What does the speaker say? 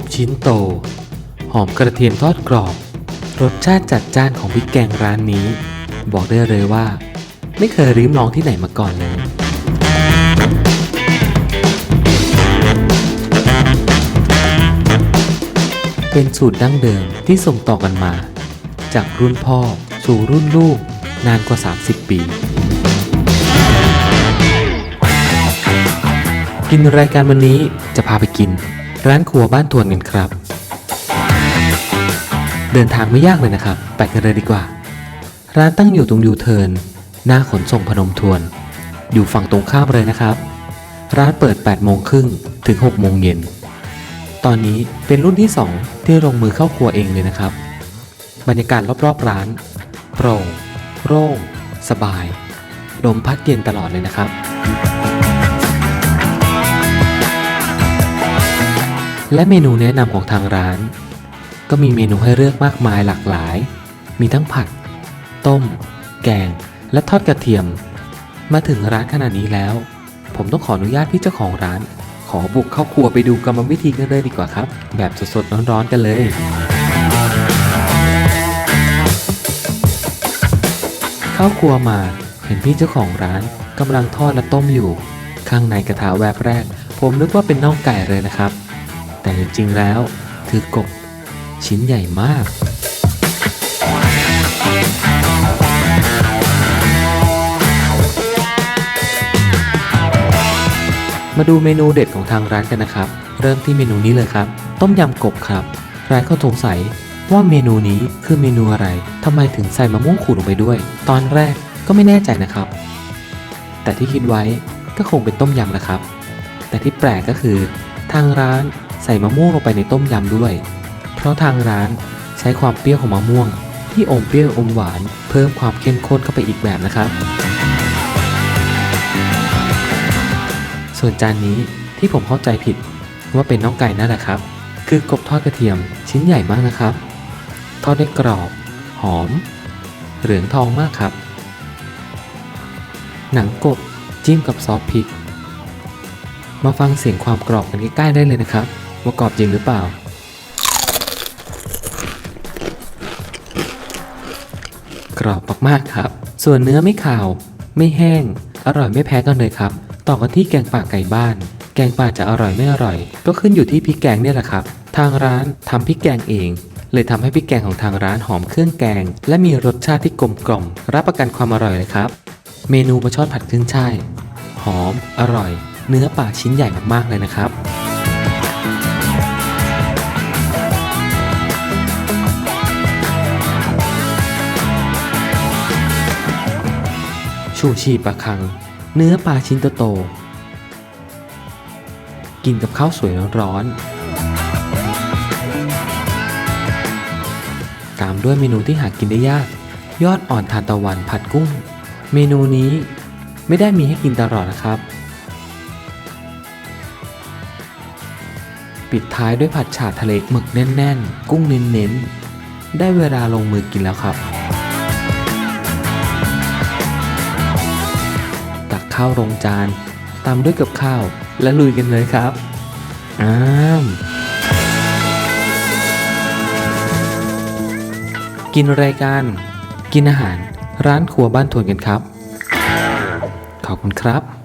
บชิ้นโต หอมกระเทียมทอดกรอบ รสชาติจัดจ้านของพริกแกงร้านนี้ บอกได้เลยว่า ไม่เคยริมลองที่ไหนมาก่อนเลยเป็นสูตรดั้งเดิมที่ส่งต่อกันมา จากรุ่นพ่อสู่รุ่นลูกนานกว่า 30 ปี กินรายการวันนี้จะพาไปกิน ร้านครัวบ้านทวนกันครับ เดินทางไม่ยากเลยนะครับ ไปกันเลยดีกว่า ร้านตั้งอยู่ตรงยูเทิร์นหน้าขนส่งพนมทวน อยู่ฝั่งตรงข้ามเลยนะครับ ร้านเปิด 8 โมงครึ่งถึง 6 โมงเย็น ตอนนี้เป็นรุ่นที่ 2 ที่ลงมือเข้าครัวเองเลยนะครับ บรรยากาศรอบๆร้าน โปร่ง โล่ง สบาย ลมพัดเย็นตลอดเลยนะครับ และเมนูแนะนำของทางร้าน ก็มีเมนูให้เลือกมากมายหลากหลาย มีทั้งผัด ต้ม แกง และทอดกระเทียม มาถึงร้านขนาดนี้แล้ว ผมต้องขออนุญาตพี่เจ้าของร้าน ขอบุกเข้าครัวไปดูกรรมวิธีกันเลยดีกว่าครับ แบบสดๆร้อนๆกันเลยเข้าครัวมาเห็นพี่เจ้าของร้านกำลังทอดและต้มอยู่ ข้างในกระทะแวบแรก ผมนึกว่าเป็นน่องไก่เลยนะครับ แต่จริงๆแล้วคือกบชิ้นใหญ่มาก มาดูเมนูเด็ดของทางร้านกันนะครับ เริ่มที่เมนูนี้เลยครับ ต้มยำกบครับร้านเขาสงสัยว่าเมนูนี้คือเมนูอะไรทำไมถึงใส่มะม่วงขูดลงไปด้วย ตอนแรกก็ไม่แน่ใจนะครับ แต่ที่คิดไว้ก็คงเป็นต้มยำนะครับ แต่ที่แปลกก็คือ ทางร้าน ใส่มะม่วงลงไปในต้มยำด้วย เพราะทางร้านใช้ความเปรี้ยวของมะม่วง ที่อมเปรี้ยวอมหวาน เพิ่มความเข้มข้นเข้าไปอีกแบบนะครับ ส่วนจานนี้ที่ผมเข้าใจผิดว่าเป็นน้องไก่นั่นแหละครับ คือกบทอดกระเทียมชิ้นใหญ่มากนะครับ ทอดได้กรอบ หอม เหลืองทองมากครับ หนังกบจิ้มกับซอสพริก มาฟังเสียงความกรอบกันใกล้ๆได้เลยนะครับ ว่ากรอบจริงหรือเปล่า กรอบมากๆครับ ส่วนเนื้อไม่ขาว ไม่แห้ง อร่อยไม่แพ้กันเลยครับ ต่อกันที่แกงป่าไก่บ้าน แกงป่าจะอร่อยไม่อร่อย ก็ขึ้นอยู่ที่พริกแกงเนี่ยแหละครับ ทางร้านทำพริกแกงเองเลยทำให้พริกแกงของทางร้านหอมเครื่องแกง และมีรสชาติที่กลมกล่อม รับประกันความอร่อยเลยครับ เมนูปลาช่อนผัดขึ้นช่ายหอม อร่อย เนื้อป่าชิ้นใหญ่มากๆเลยนะครับ ชูชีปลาคัง เนื้อปลาชิ้นโตๆกินกับข้าวสวยร้อนๆตามด้วยเมนูที่หากินได้ยาก ยอดอ่อนทานตะวันผัดกุ้ง เมนูนี้ไม่ได้มีให้กินตลอดนะครับ ปิดท้ายด้วยผัดฉาทะเลหมึกแน่น ๆ กุ้งเน้น ๆ ได้เวลาลงมือกินแล้วครับ ข้าวลงจานตามด้วยกับข้าวและลุยกันเลยครับอ้ามกินรายการ กินอาหารร้านครัวบ้านทวนกันครับ ขอบคุณครับ